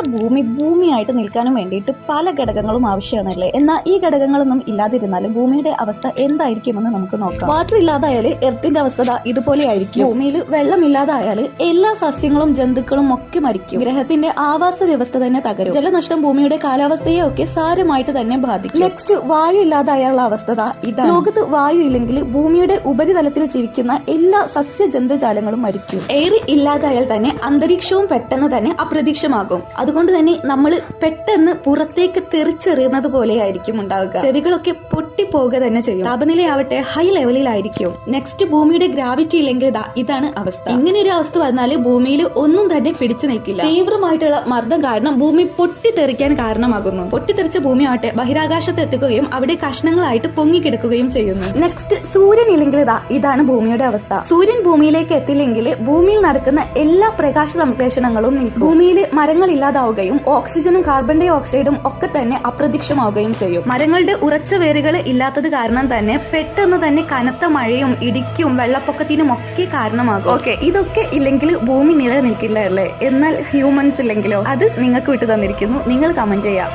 നമ്മുടെ ഭൂമി ഭൂമിയായിട്ട് നിൽക്കാനും വേണ്ടിയിട്ട് പല ഘടകങ്ങളും ആവശ്യമാണല്ലേ? എന്നാൽ ഈ ഘടകങ്ങളൊന്നും ഇല്ലാതിരുന്നാൽ ഭൂമിയുടെ അവസ്ഥ എന്തായിരിക്കുമെന്ന് നമുക്ക് നോക്കാം. വാട്ടർ ഇല്ലാതായാൽ എർത്തിന്റെ അവസ്ഥ ഇതുപോലെ ആയിരിക്കും ഭൂമിയിൽ വെള്ളമില്ലാതായാൽ എല്ലാ സസ്യങ്ങളും ജന്തുക്കളും ഒക്കെ മരിക്കും. ഗ്രഹത്തിന്റെ ആവാസ വ്യവസ്ഥ തന്നെ തകരും. ജലനഷ്ടം ഭൂമിയുടെ കാലാവസ്ഥയെ ഒക്കെ സാരമായിട്ട് തന്നെ ബാധിക്കും. നെക്സ്റ്റ് വായു ഇല്ലാതായുള്ള അവസ്ഥ ഇതാ ഇതാണ്. ലോകത്ത് വായു ഇല്ലെങ്കിൽ ഭൂമിയുടെ ഉപരിതലത്തിൽ ജീവിക്കുന്ന എല്ലാ സസ്യ ജന്തുജാലങ്ങളും മരിക്കും. എയർ ഇല്ലാതായാൽ തന്നെ അന്തരീക്ഷവും പെട്ടെന്ന് തന്നെ അപ്രതീക്ഷമാകും അതുകൊണ്ട് തന്നെ നമ്മൾ പെട്ടെന്ന് പുറത്തേക്ക് തെറിച്ചെറിയുന്നത് പോലെയായിരിക്കും ഉണ്ടാവുക. ചെവികളൊക്കെ പൊട്ടിപ്പോവുക തന്നെ ചെയ്യും. താപനിലയാവട്ടെ ഹൈ ലെവലിലായിരിക്കും നെക്സ്റ്റ് ഭൂമിയുടെ ഗ്രാവിറ്റി ഇല്ലെങ്കിൽ ഇതാ ഇതാണ് അവസ്ഥ. ഇങ്ങനെ ഒരു അവസ്ഥ വന്നാൽ ഭൂമിയിൽ ഒന്നും തന്നെ പിടിച്ചു നിൽക്കില്ല. തീവ്രമായിട്ടുള്ള മർദ്ദം കാരണം ഭൂമി പൊട്ടിത്തെറിക്കാൻ കാരണമാകുന്നു. പൊട്ടിത്തെറിച്ച ഭൂമി ആവട്ടെ ബഹിരാകാശത്ത് എത്തുകയും അവിടെ കഷ്ണങ്ങളായിട്ട് പൊങ്ങിക്കിടക്കുകയും ചെയ്യുന്നു. നെക്സ്റ്റ് സൂര്യൻ ഇല്ലെങ്കിൽ ഇതാ ഇതാണ് ഭൂമിയുടെ അവസ്ഥ. സൂര്യൻ ഭൂമിയിലേക്ക് എത്തില്ലെങ്കിൽ ഭൂമിയിൽ നടക്കുന്ന എല്ലാ പ്രകാശ സംശ്ലേഷണങ്ങളും നിൽക്കും. ഭൂമിയിൽ മരങ്ങൾ ഇല്ലാതാവുകയും ഓക്സിജനും കാർബൺ ഡൈ ഓക്സൈഡും ഒക്കെ തന്നെ അപ്രത്യക്ഷമാവുകയും ചെയ്യും. മരങ്ങളുടെ ഉറച്ച വേരുകൾ ഇല്ലാത്തത് കാരണം തന്നെ പെട്ടെന്ന് തന്നെ കനത്ത മഴയും ഇടിക്കും വെള്ളപ്പൊക്കത്തിനും ഒക്കെ കാരണമാകും. ഓക്കെ. ഇതൊക്കെ ഇല്ലെങ്കിൽ ഭൂമി നിലനിൽക്കില്ല അല്ലേ? എന്നാൽ ഹ്യൂമൻസ് ഇല്ലെങ്കിലോ? അത് നിങ്ങൾക്ക് വിട്ടു തന്നിരിക്കുന്നു. നിങ്ങൾ കമന്റ് ചെയ്യാം.